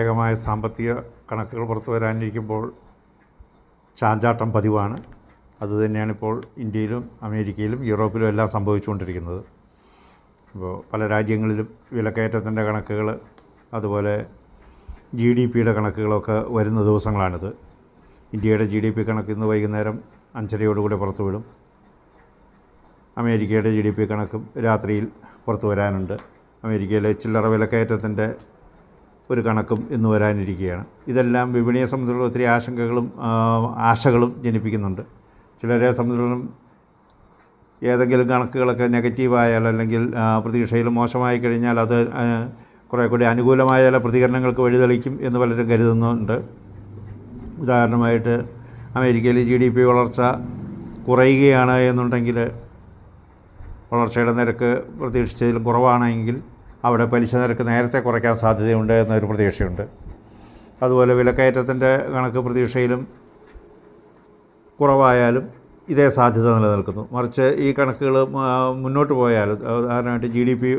നിർണായകമായ സാമ്പത്തിക കണക്കുകൾ പുറത്തു വരാനിരിക്കുമ്പോൾ ചാഞ്ചാട്ടം പതിവാണ്. അതുതന്നെയാണ് ഇപ്പോൾ ഇന്ത്യയിലും അമേരിക്കയിലും യൂറോപ്പിലും എല്ലാം സംഭവിച്ചുകൊണ്ടിരിക്കുന്നത്. ഇപ്പോൾ പല രാജ്യങ്ങളിലും വിലക്കയറ്റത്തിന്റെ കണക്കുകൾ അതുപോലെ ജി ഡി പിയുടെ കണക്കുകളൊക്കെ വരുന്ന ദിവസങ്ങളാണിത്. ഇന്ത്യയുടെ ജി ഡി പി കണക്ക് ഇന്ന് വൈകുന്നേരം അഞ്ചരയോടുകൂടി പുറത്തു വിടും അമേരിക്കയുടെ ജി ഡി പി കണക്കും രാത്രിയിൽ പുറത്തു വരാനുണ്ട് അമേരിക്കയിലെ ചില്ലറ വിലക്കയറ്റത്തിന്റെ ഒരു കണക്കും ഇന്ന് വരാനിരിക്കുകയാണ്. ഇതെല്ലാം വിപണിയെ സംബന്ധിച്ചുള്ള ഒത്തിരി ആശങ്കകളും ആശകളും ജനിപ്പിക്കുന്നുണ്ട്. ചിലരെ സംബന്ധിച്ചിടത്തോളം ഏതെങ്കിലും കണക്കുകളൊക്കെ നെഗറ്റീവായാൽ അല്ലെങ്കിൽ പ്രതീക്ഷയിൽ മോശമായി കഴിഞ്ഞാൽ അത് കുറേ കൂടി അനുകൂലമായ ചില പ്രതികരണങ്ങൾക്ക് വഴിതെളിക്കും എന്ന് പലരും കരുതുന്നുണ്ട്. ഉദാഹരണമായിട്ട് അമേരിക്കയിൽ ജി ഡി പി വളർച്ച കുറയുകയാണ് എന്നുണ്ടെങ്കിൽ വളർച്ചയുടെ നിരക്ക് പ്രതീക്ഷിച്ചതിലും കുറവാണെങ്കിൽ അവിടെ പലിശ നിരക്ക് നേരത്തെ കുറയ്ക്കാൻ സാധ്യതയുണ്ട് എന്നൊരു പ്രതീക്ഷയുണ്ട്. അതുപോലെ വിലക്കയറ്റത്തിന്റെ കണക്ക് പ്രതീക്ഷയിലും കുറവായാലും ഇതേ സാധ്യത നിലനിൽക്കുന്നു. മറിച്ച് ഈ കണക്കുകൾ മുന്നോട്ട് പോയാലും ഉദാഹരണമായിട്ട് ജി ഡി പി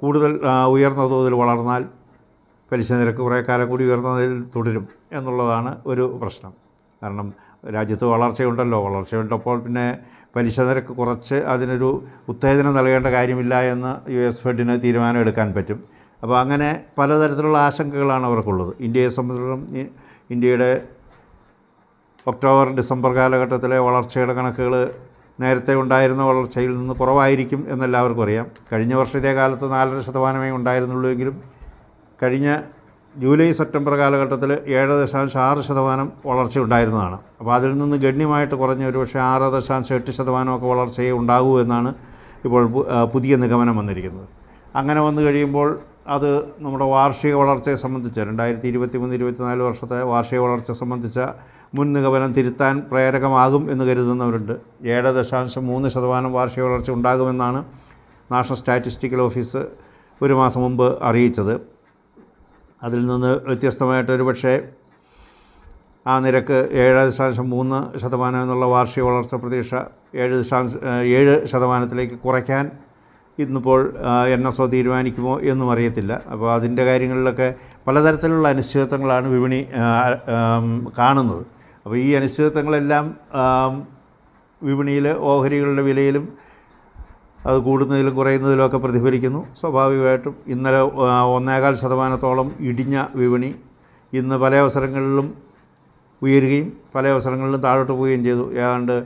കൂടുതൽ ഉയർന്ന തോതിൽ വളർന്നാൽ പലിശ നിരക്ക് കുറേ കാലം കൂടി ഉയർന്നതിൽ തുടരും എന്നുള്ളതാണ് ഒരു പ്രശ്നം. കാരണം രാജ്യത്ത് വളർച്ചയുണ്ടല്ലോ. വളർച്ചയുണ്ടപ്പോൾ പിന്നെ പലിശ നിരക്ക് കുറച്ച് അതിനൊരു ഉത്തേജനം നൽകേണ്ട കാര്യമില്ല എന്ന് യു എസ് ഫെഡിന് തീരുമാനമെടുക്കാൻ പറ്റും. അപ്പോൾ അങ്ങനെ പലതരത്തിലുള്ള ആശങ്കകളാണ് അവർക്കുള്ളത്. ഇന്ത്യയെ സംബന്ധിച്ചിടത്തോളം ഇന്ത്യയുടെ ഒക്ടോബർ ഡിസംബർ കാലഘട്ടത്തിലെ വളർച്ചയുടെ കണക്കുകൾ നേരത്തെ ഉണ്ടായിരുന്ന വളർച്ചയിൽ നിന്ന് കുറവായിരിക്കും എന്നെല്ലാവർക്കും അറിയാം. കഴിഞ്ഞ വർഷത്തെ കാലത്ത് നാലര ശതമാനമേ ഉണ്ടായിരുന്നുള്ളൂ എങ്കിലും കഴിഞ്ഞ ജൂലൈ സെപ്റ്റംബർ കാലഘട്ടത്തിൽ ഏഴ് ദശാംശം ആറ് ശതമാനം വളർച്ച ഉണ്ടായിരുന്നതാണ്. അപ്പോൾ അതിൽ നിന്ന് ഗണ്യമായിട്ട് കുറഞ്ഞ ഒരു പക്ഷേ ആറ് ദശാംശം എട്ട് ശതമാനമൊക്കെ വളർച്ചയെ ഉണ്ടാകൂ എന്നാണ് ഇപ്പോൾ പുതിയ നിഗമനം വന്നിരിക്കുന്നത്. അങ്ങനെ വന്നു കഴിയുമ്പോൾ അത് നമ്മുടെ വാർഷിക വളർച്ചയെ സംബന്ധിച്ച് രണ്ടായിരത്തി ഇരുപത്തി മൂന്ന് ഇരുപത്തിനാല് വർഷത്തെ വാർഷിക വളർച്ച സംബന്ധിച്ച മുൻ നിഗമനം തിരുത്താൻ പ്രേരകമാകും എന്ന് കരുതുന്നവരുണ്ട്. ഏഴ് ദശാംശം മൂന്ന് ശതമാനം വാർഷിക വളർച്ച ഉണ്ടാകുമെന്നാണ് നാഷണൽ സ്റ്റാറ്റിസ്റ്റിക്കൽ ഓഫീസ് ഒരു മാസം മുമ്പ് അറിയിച്ചത്. അതിൽ നിന്ന് വ്യത്യസ്തമായിട്ടൊരു പക്ഷേ ആ നിരക്ക് ഏഴ് ദശാംശം മൂന്ന് ശതമാനം എന്നുള്ള വാർഷിക വളർച്ച പ്രതീക്ഷ ഏഴ് ദശാംശം ഏഴ് ശതമാനത്തിലേക്ക് കുറയ്ക്കാൻ ഇന്നിപ്പോൾ എൻ എസ് ഒ തീരുമാനിക്കുമോ എന്നും അറിയത്തില്ല. അപ്പോൾ അതിന്റെ കാര്യങ്ങളിലൊക്കെ പലതരത്തിലുള്ള അനിശ്ചിതത്വങ്ങളാണ് വിപണി കാണുന്നത്. അപ്പോൾ ഈ അനിശ്ചിതത്വങ്ങളെല്ലാം വിപണിയിൽ ഓഹരികളുടെ വിലയിലും അത് കൂടുന്നതിലും കുറയുന്നതിലും ഒക്കെ പ്രതിഫലിക്കുന്നു. സ്വാഭാവികമായിട്ടും ഇന്നലെ ഒന്നേകാൽ ശതമാനത്തോളം ഇടിഞ്ഞ വിപണി ഇന്ന് പല അവസരങ്ങളിലും ഉയരുകയും പല അവസരങ്ങളിലും താഴോട്ട് പോവുകയും ചെയ്തു. ഏതാണ്ട്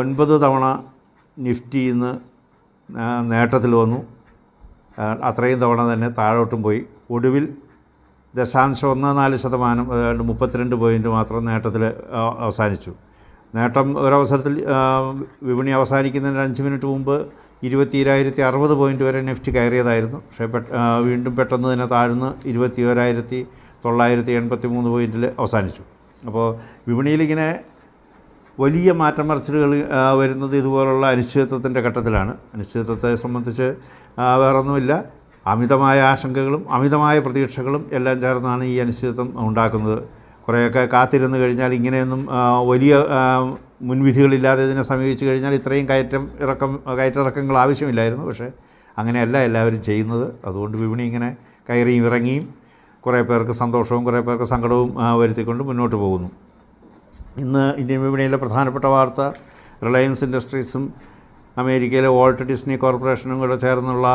ഒൻപത് തവണ നിഫ്റ്റി ഇന്ന് നേട്ടത്തിൽ വന്നു. അത്രയും തവണ തന്നെ താഴോട്ടും പോയി. ഒടുവിൽ ദശാംശം ഒന്ന് നാല് ശതമാനം അതായത് മുപ്പത്തിരണ്ട് പോയിന്റ് മാത്രം നേട്ടത്തിൽ അവസാനിച്ചു. നേട്ടം ഒരവസരത്തിൽ വിപണി അവസാനിക്കുന്നതിന് അഞ്ച് മിനിറ്റ് മുമ്പ് ഇരുപത്തിരായിരത്തി അറുപത് പോയിന്റ് വരെ നിഫ്റ്റി കയറിയതായിരുന്നു. പക്ഷേ വീണ്ടും പെട്ടെന്ന് തന്നെ താഴ്ന്ന് ഇരുപത്തി ഒരായിരത്തി തൊള്ളായിരത്തി എൺപത്തി മൂന്ന് പോയിന്റിൽ അവസാനിച്ചു. അപ്പോൾ വിപണിയിലിങ്ങനെ വലിയ മാറ്റം മറിച്ചിലുകൾ വരുന്നത് ഇതുപോലുള്ള അനിശ്ചിതത്വത്തിന്റെ ഘട്ടത്തിലാണ്. അനിശ്ചിതത്വത്തെ സംബന്ധിച്ച് വേറെ വേറൊന്നുമില്ല. അമിതമായ ആശങ്കകളും അമിതമായ പ്രതീക്ഷകളും എല്ലാം ചേർന്നാണ് ഈ അനിശ്ചിതത്വം ഉണ്ടാക്കുന്നത്. കുറേയൊക്കെ കാത്തിരുന്ന് കഴിഞ്ഞാൽ ഇങ്ങനെയൊന്നും വലിയ മുൻവിധികളില്ലാതെ ഇതിനെ സമീപിച്ചു കഴിഞ്ഞാൽ ഇത്രയും കയറ്റം ഇറക്കം കയറ്റിറക്കങ്ങൾ ആവശ്യമില്ലായിരുന്നു. പക്ഷേ അങ്ങനെയല്ല എല്ലാവരും ചെയ്യുന്നത്. അതുകൊണ്ട് വിപണി ഇങ്ങനെ കയറിയും ഇറങ്ങിയും കുറേ പേർക്ക് സന്തോഷവും കുറേ പേർക്ക് സങ്കടവും വരുത്തിക്കൊണ്ട് മുന്നോട്ട് പോകുന്നു. ഇന്ന് ഇന്ത്യൻ വിപണിയിലെ പ്രധാനപ്പെട്ട വാർത്ത റിലയൻസ് ഇൻഡസ്ട്രീസും അമേരിക്കയിലെ വോൾട്ട് ഡിസ്നി കോർപ്പറേഷനും കൂടെ ചേർന്നുള്ള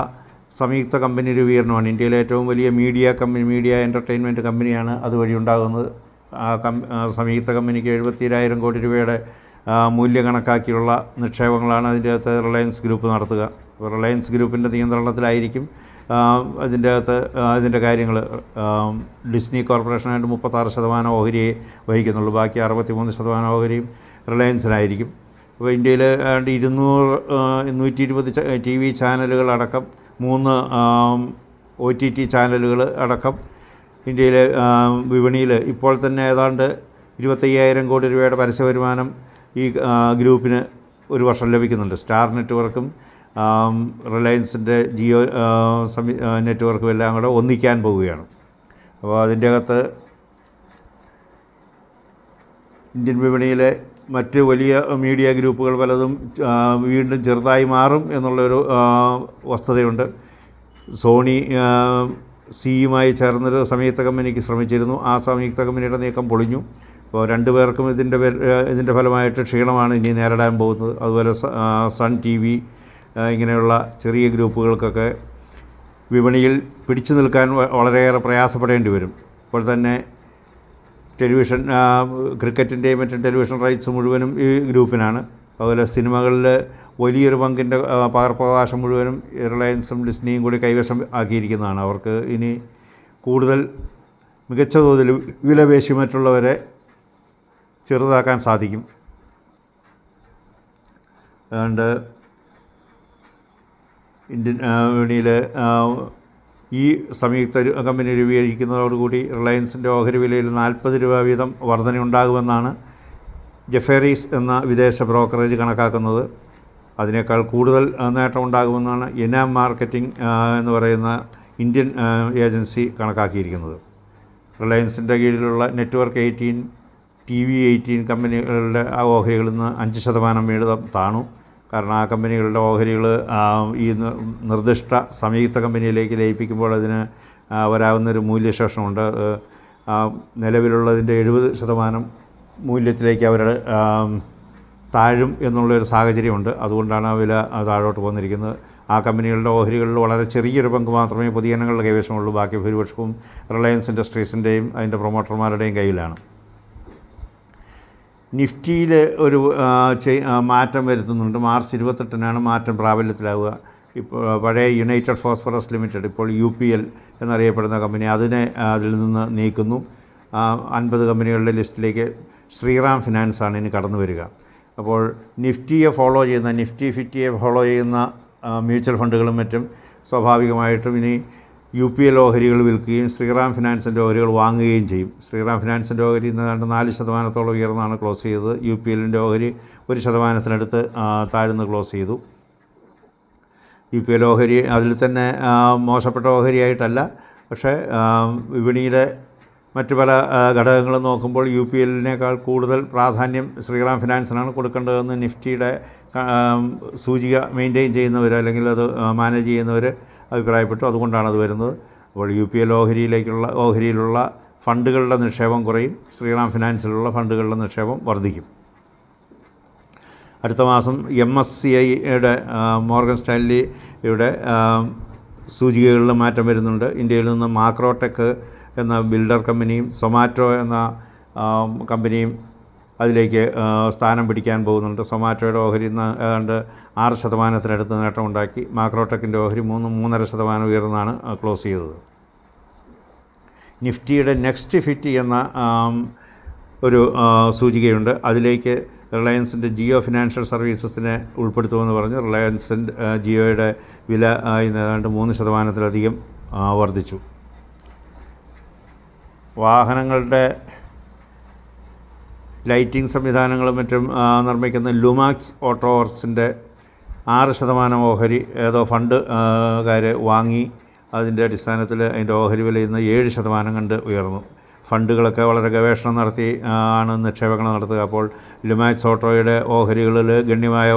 സംയുക്ത കമ്പനി രൂപീകരണമാണ്. ഇന്ത്യയിലെ ഏറ്റവും വലിയ മീഡിയ കമ്പനി മീഡിയ എന്റർടൈൻമെന്റ് കമ്പനിയാണ് അതുവഴി ഉണ്ടാകുന്നത്. സംയുക്ത കമ്പനിക്ക് എഴുപത്തിരായിരം കോടി രൂപയുടെ മൂല്യ കണക്കാക്കിയുള്ള നിക്ഷേപങ്ങളാണ് അതിന്റെ അകത്ത് റിലയൻസ് ഗ്രൂപ്പ് നടത്തുക. അപ്പോൾ റിലയൻസ് ഗ്രൂപ്പിന്റെ നിയന്ത്രണത്തിലായിരിക്കും അതിന്റെ അകത്ത് അതിന്റെ കാര്യങ്ങൾ ഡിസ്നി കോർപ്പറേഷനായിട്ട് മുപ്പത്താറ് ശതമാനം ഓഹരിയെ വഹിക്കുന്നുള്ളൂ. ബാക്കി അറുപത്തിമൂന്ന് ശതമാനം ഓഹരിയും റിലയൻസിനായിരിക്കും. അപ്പോൾ ഇന്ത്യയിൽ ഏതാണ്ട് ഇരുന്നൂറ് നൂറ്റി ഇരുപത് ടി വി ചാനലുകളടക്കം മൂന്ന് ഒ ടി ടി ചാനലുകൾ അടക്കം ഇന്ത്യയിലെ വിപണിയിൽ ഇപ്പോൾ തന്നെ ഏതാണ്ട് ഇരുപത്തയ്യായിരം കോടി രൂപയുടെ പരസ്യ വരുമാനം ഈ ഗ്രൂപ്പിന് ഒരു വർഷം ലഭിക്കുന്നുണ്ട്. സ്റ്റാർ നെറ്റ്വർക്കും റിലയൻസിന്റെ ജിയോ സംവി നെറ്റ്വർക്കും എല്ലാം കൂടെ ഒന്നിക്കാൻ പോവുകയാണ്. അപ്പോൾ അതിന്റെ അകത്ത് ഇന്ത്യൻ വിപണിയിലെ മറ്റ് വലിയ മീഡിയ ഗ്രൂപ്പുകൾ പലതും വീണ്ടും ചെറുതായി മാറും എന്നുള്ളൊരു വസ്തുതയുണ്ട്. സോണി സിയുമായി ചേർന്നൊരു സംയുക്ത കമ്പനിക്ക് ശ്രമിച്ചിരുന്നു. ആ സംയുക്ത കമ്പനിയുടെ നീക്കം പൊളിഞ്ഞു. അപ്പോൾ രണ്ടു പേർക്കും ഇതിന്റെ ഇതിന്റെ ഫലമായിട്ട് ക്ഷീണമാണ് ഇനി നേരിടാൻ പോകുന്നത്. അതുപോലെ സൺ ടി വി ഇങ്ങനെയുള്ള ചെറിയ ഗ്രൂപ്പുകൾക്കൊക്കെ വിപണിയിൽ പിടിച്ചു നിൽക്കാൻ വളരെയേറെ പ്രയാസപ്പെടേണ്ടി വരും. ഇപ്പോൾ തന്നെ ടെലിവിഷൻ ക്രിക്കറ്റിന്റെയും മറ്റും ടെലിവിഷൻ റൈറ്റ്സ് മുഴുവനും ഈ ഗ്രൂപ്പിനാണ്. അതുപോലെ സിനിമകളിൽ വലിയൊരു പങ്കിന്റെ പകർപ്പവകാശം മുഴുവനും റിലയൻസും ഡിസ്നിയും കൂടി കൈവശം ആക്കിയിരിക്കുന്നതാണ്. അവർക്ക് ഇനി കൂടുതൽ മികച്ച തോതിൽ വിലപേശി മറ്റുള്ളവരെ ചെറുതാക്കാൻ സാധിക്കും. അതുകൊണ്ട് ഇന്ത്യൻ വിപണിയിൽ ഈ സംയുക്ത കമ്പനി രൂപീകരിക്കുന്നതോടുകൂടി റിലയൻസിന്റെ ഓഹരി വിലയിൽ നാൽപ്പത് രൂപ വീതം വർധനയുണ്ടാകുമെന്നാണ് ജെഫേറീസ് എന്ന വിദേശ ബ്രോക്കറേജ് കണക്കാക്കുന്നത് അതിനേക്കാൾ കൂടുതൽ നേട്ടം നേട്ടമുണ്ടാകുമെന്നാണ് എനാം മാർക്കറ്റിംഗ് എന്ന് പറയുന്ന ഇന്ത്യൻ ഏജൻസി കണക്കാക്കിയിരിക്കുന്നത്. റിലയൻസിന്റെ കീഴിലുള്ള network eighteen T V eighteen കമ്പനികളുടെ ഓഹരികളിൽ നിന്ന് അഞ്ച് ശതമാനം വീതം താണു. കാരണം ആ കമ്പനികളുടെ ഓഹരികൾ ഈ നിർദ്ദിഷ്ട സംയുക്ത കമ്പനിയിലേക്ക് ലയിപ്പിക്കുമ്പോൾ അതിന് വരാവുന്നൊരു മൂല്യശേഷമുണ്ട്. നിലവിലുള്ളതിന്റെ എഴുപത് ശതമാനം മൂല്യത്തിലേക്ക് അവർ താഴും എന്നുള്ളൊരു സാഹചര്യമുണ്ട്. അതുകൊണ്ടാണ് ആ വില താഴോട്ട് പോന്നിരിക്കുന്നത്. ആ കമ്പനികളുടെ ഓഹരികളിൽ വളരെ ചെറിയൊരു പങ്ക് മാത്രമേ പുതിയ പൊതുജനങ്ങളുടെ കൈവശമുള്ളൂ. ബാക്കി ഭൂരിപക്ഷവും റിലയൻസ് ഇൻഡസ്ട്രീസിന്റെയും അതിന്റെ പ്രൊമോട്ടർമാരുടെയും കയ്യിലാണ്. നിഫ്റ്റിയിൽ ഒരു മാറ്റം വരുത്തുന്നുണ്ട്. മാർച്ച് ഇരുപത്തെട്ടിനാണ് മാറ്റം പ്രാബല്യത്തിലാവുക. ഇപ്പോൾ പഴയ യുണൈറ്റഡ് ഫോസ്ഫറസ് ലിമിറ്റഡ് ഇപ്പോൾ യു പി എൽ എന്നറിയപ്പെടുന്ന കമ്പനി അതിനെ അതിൽ നിന്ന് നീക്കുന്നു. അൻപത് കമ്പനികളുടെ ലിസ്റ്റിലേക്ക് ശ്രീറാം ഫിനാൻസ് ആണ് ഇനി കടന്നു വരിക. അപ്പോൾ നിഫ്റ്റിയെ ഫോളോ ചെയ്യുന്ന നിഫ്റ്റി ഫിഫ്റ്റിയെ ഫോളോ ചെയ്യുന്ന മ്യൂച്വൽ ഫണ്ടുകളും മറ്റും സ്വാഭാവികമായിട്ടും ഇനി യു പി എൽ ഓഹരികൾ വിൽക്കുകയും ശ്രീറാം ഫിനാൻസിന്റെ ഓഹരികൾ വാങ്ങുകയും ചെയ്യും. ശ്രീറാം ഫിനാൻസിന്റെ ഓഹരി ഇന്ന് രണ്ട് നാല് ശതമാനത്തോളം ഉയർന്നാണ് ക്ലോസ് ചെയ്തത്. യു പി എല്ലിന്റെ ഓഹരി ഒരു ശതമാനത്തിനടുത്ത് താഴ്ന്ന് ക്ലോസ് ചെയ്തു. യു പി എൽ ഓഹരി അതിൽ തന്നെ മോശപ്പെട്ട ഓഹരിയായിട്ടല്ല പക്ഷേ ആ, വിപണിയിലെ മറ്റു പല ഘടകങ്ങളും നോക്കുമ്പോൾ യു പി എല്ലിനേക്കാൾ കൂടുതൽ പ്രാധാന്യം ശ്രീറാം ഫിനാൻസിനാണ് കൊടുക്കേണ്ടതെന്ന് നിഫ്റ്റിയുടെ സൂചിക മെയിന്റെയിൻ ചെയ്യുന്നവർ അല്ലെങ്കിൽ അത് മാനേജ് ചെയ്യുന്നവർ അഭിപ്രായപ്പെട്ടു. അതുകൊണ്ടാണ് അത് വരുന്നത്. അപ്പോൾ യു പി എൽ ഓഹരിയിലേക്കുള്ള ഓഹരിയിലുള്ള ഫണ്ടുകളുടെ നിക്ഷേപം കുറയും. ശ്രീറാം ഫിനാൻസിലുള്ള ഫണ്ടുകളുടെ നിക്ഷേപം വർദ്ധിക്കും. അടുത്ത മാസം എം എസ് സി ഐയുടെ മോർഗൻ സ്റ്റാൻലിയുടെ സൂചികകളിൽ മാറ്റം വരുന്നുണ്ട്. ഇന്ത്യയിൽ നിന്ന് മാക്രോടെക് എന്ന ബിൽഡർ കമ്പനിയും സൊമാറ്റോ എന്ന കമ്പനിയും അതിലേക്ക് സ്ഥാനം പിടിക്കാൻ പോകുന്നുണ്ട്. സൊമാറ്റോയുടെ ഓഹരി ഇന്ന് ഏതാണ്ട് ആറ് ശതമാനത്തിനടുത്ത് നേട്ടമുണ്ടാക്കി. മാക്രോടെക്കിന്റെ ഓഹരി മൂന്ന് മൂന്നര ശതമാനം ഉയർന്നാണ് ക്ലോസ് ചെയ്തത്. നിഫ്റ്റിയുടെ നെക്സ്റ്റ് ഫിറ്റി എന്ന ഒരു സൂചികയുണ്ട്. അതിലേക്ക് റിലയൻസിന്റെ ജിയോ ഫിനാൻഷ്യൽ സർവീസസിനെ ഉൾപ്പെടുത്തുമെന്ന് പറഞ്ഞ് റിലയൻസിന്റെ ജിയോയുടെ വില ഇന്ന് ഏതാണ്ട് മൂന്ന് ശതമാനത്തിലധികം വർദ്ധിച്ചു. വാഹനങ്ങളുടെ ലൈറ്റിംഗ് സംവിധാനങ്ങളും മറ്റും നിർമ്മിക്കുന്ന ലുമാക്സ് ഓട്ടോവർസിന്റെ ആറ് ശതമാനം ഓഹരി ഏതോ ഫണ്ട് ആ, കാര് വാങ്ങി അതിന്റെ അടിസ്ഥാനത്തിൽ അതിന്റെ ഓഹരി വിലയുന്ന ഏഴ് ശതമാനം കണ്ട് ഉയർന്നു. ഫണ്ടുകളൊക്കെ വളരെ ഗവേഷണം നടത്തി ആണ് നിക്ഷേപങ്ങൾ നടത്തുക. അപ്പോൾ ലുമാക്സ് ഓട്ടോയുടെ ഓഹരികളിൽ ഗണ്യമായ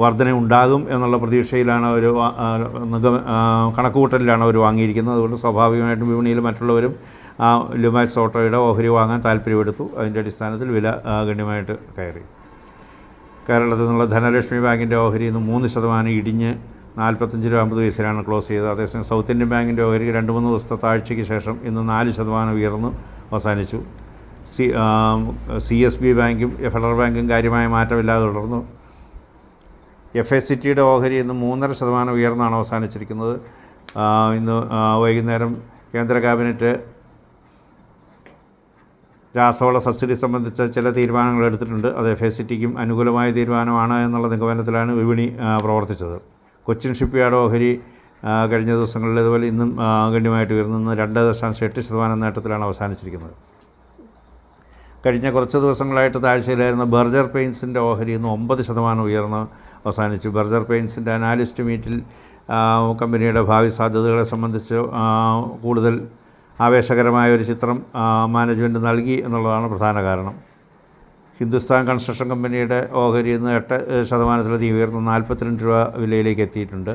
വർധന ഉണ്ടാകും എന്നുള്ള പ്രതീക്ഷയിലാണ് അവർ കണക്കുകൂട്ടലിലാണ് അവർ വാങ്ങിയിരിക്കുന്നത്. അതുകൊണ്ട് സ്വാഭാവികമായിട്ടും വിപണിയിൽ മറ്റുള്ളവരും ആ ലുമാക്സ് ഓട്ടോയുടെ ഓഹരി വാങ്ങാൻ താല്പര്യമെടുത്തു. അതിന്റെ അടിസ്ഥാനത്തിൽ വില ഗണ്യമായിട്ട് കയറി. കേരളത്തിൽ നിന്നുള്ള ധനലക്ഷ്മി ബാങ്കിന്റെ ഓഹരി ഇന്ന് മൂന്ന് ശതമാനം ഇടിഞ്ഞ് നാൽപ്പത്തഞ്ച് രൂപ അമ്പത് പൈസയിലാണ് ക്ലോസ് ചെയ്തത്. അതേസമയം സൗത്ത് ഇന്ത്യൻ ബാങ്കിന്റെ ഓഹരി രണ്ട് മൂന്ന് ദിവസത്തെ താഴ്ചയ്ക്ക് ശേഷം ഇന്ന് നാല് ശതമാനം ഉയർന്ന് അവസാനിച്ചു. സി സി എസ് ബി ബാങ്കും ഫെഡറൽ ബാങ്കും കാര്യമായ മാറ്റമില്ലാതെ തുടർന്നു. എഫ് എസ് സിറ്റിയുടെ ഓഹരി ഇന്ന് മൂന്നര ശതമാനം ഉയർന്നാണ് അവസാനിച്ചിരിക്കുന്നത്. ഇന്ന് വൈകുന്നേരം കേന്ദ്ര ക്യാബിനറ്റ് രാസവള സബ്സിഡി സംബന്ധിച്ച ചില തീരുമാനങ്ങൾ എടുത്തിട്ടുണ്ട്. അത് എഫ് എ സിറ്റിക്കും അനുകൂലമായ തീരുമാനമാണ് എന്നുള്ള നിഗമനത്തിലാണ് വിപണി പ്രവർത്തിച്ചത്. കൊച്ചിൻ ഷിപ്പ്യാർഡ് ഓഹരി കഴിഞ്ഞ ദിവസങ്ങളിൽ ഇതുപോലെ ഇന്നും ഗണ്യമായിട്ട് ഉയർന്നു രണ്ട് ദശാംശം എട്ട് ശതമാനം നേട്ടത്തിലാണ് അവസാനിച്ചിരിക്കുന്നത്. കഴിഞ്ഞ കുറച്ച് ദിവസങ്ങളായിട്ട് താഴ്ചയിലായിരുന്ന ബർജർ പെയിൻസിന്റെ ഓഹരി ഇന്ന് ഒമ്പത് ശതമാനം ഉയർന്ന് അവസാനിച്ചു. ബർജർ പെയിൻസിന്റെ അനാലിസ്റ്റ് മീറ്റിൽ കമ്പനിയുടെ ഭാവി സാധ്യതകളെ സംബന്ധിച്ച് കൂടുതൽ ആവേശകരമായ ഒരു ചിത്രം മാനേജ്മെന്റ് നൽകി എന്നുള്ളതാണ് പ്രധാന കാരണം. ഹിന്ദുസ്ഥാൻ കൺസ്ട്രക്ഷൻ കമ്പനിയുടെ ഓഹരി ഇന്ന് എട്ട് ശതമാനത്തിലധികം ഉയർന്ന് നാൽപ്പത്തിരണ്ട് രൂപ വിലയിലേക്ക് എത്തിയിട്ടുണ്ട്.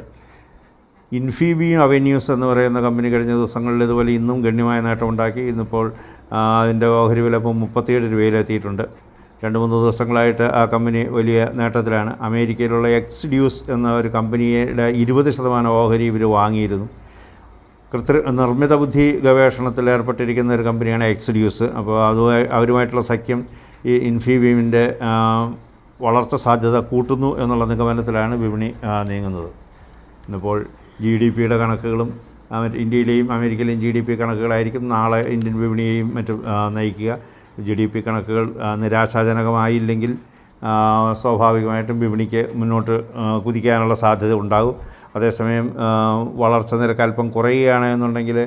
ഇൻഫീബിയും അവന്യൂസ് എന്ന് പറയുന്ന കമ്പനി കഴിഞ്ഞ ദിവസങ്ങളിൽ ഇതുപോലെ ഇന്നും ഗണ്യമായ നേട്ടമുണ്ടാക്കി. ഇന്നിപ്പോൾ അതിന്റെ ഓഹരി വില ഇപ്പോൾ മുപ്പത്തിയേഴ് രൂപയിലെത്തിയിട്ടുണ്ട് രണ്ട് മൂന്ന് ദിവസങ്ങളായിട്ട് ആ കമ്പനി വലിയ നേട്ടത്തിലാണ്. അമേരിക്കയിലുള്ള എക്സ് ഡ്യൂസ് എന്ന ഒരു കമ്പനിയുടെ ഇരുപത് ശതമാനം ഓഹരി ഇവർ വാങ്ങിയിരുന്നു. കൃത്രി നിർമ്മിത ബുദ്ധി ഗവേഷണത്തിൽ ഏർപ്പെട്ടിരിക്കുന്ന ഒരു കമ്പനിയാണ് എക്സ്ഡ്യൂസ്. അപ്പോൾ അതുമായി അവരുമായിട്ടുള്ള സഖ്യം ഈ ഇൻഫിബീമിന്റെ വളർച്ച സാധ്യത കൂട്ടുന്നു എന്നുള്ള നിഗമനത്തിലാണ് വിപണി നീങ്ങുന്നത്. ഇന്നിപ്പോൾ ജി ഡി പിയുടെ കണക്കുകളും ഇന്ത്യയിലെയും അമേരിക്കയിലെയും ജി ഡി പി കണക്കുകളായിരിക്കും നാളെ ഇന്ത്യൻ വിപണിയെയും മറ്റും നയിക്കുക. ജി ഡി പി കണക്കുകൾ നിരാശാജനകമായില്ലെങ്കിൽ സ്വാഭാവികമായിട്ടും വിപണിക്ക് മുന്നോട്ട് കുതിക്കാനുള്ള സാധ്യത ഉണ്ടാകും. അതേസമയം വളർച്ച നിരക്ക് അല്പം കുറയുകയാണ് എന്നുണ്ടെങ്കിൽ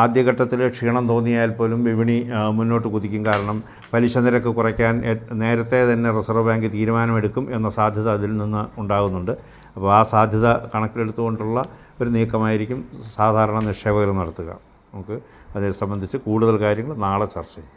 ആദ്യഘട്ടത്തിൽ ക്ഷീണം തോന്നിയാൽ പോലും വിപണി മുന്നോട്ട് കുതിക്കും. കാരണം പലിശ നിരക്ക് കുറയ്ക്കാൻ നേരത്തെ തന്നെ റിസർവ് ബാങ്ക് തീരുമാനമെടുക്കും എന്ന സാധ്യത അതിൽ നിന്ന് ഉണ്ടാകുന്നുണ്ട്. അപ്പോൾ ആ സാധ്യത കണക്കിലെടുത്തുകൊണ്ടുള്ള ഒരു നീക്കമായിരിക്കും സാധാരണ നിക്ഷേപകർ നടത്തുക. നമുക്ക് അതിനെ സംബന്ധിച്ച് കൂടുതൽ കാര്യങ്ങൾ നാളെ ചർച്ച ചെയ്യും.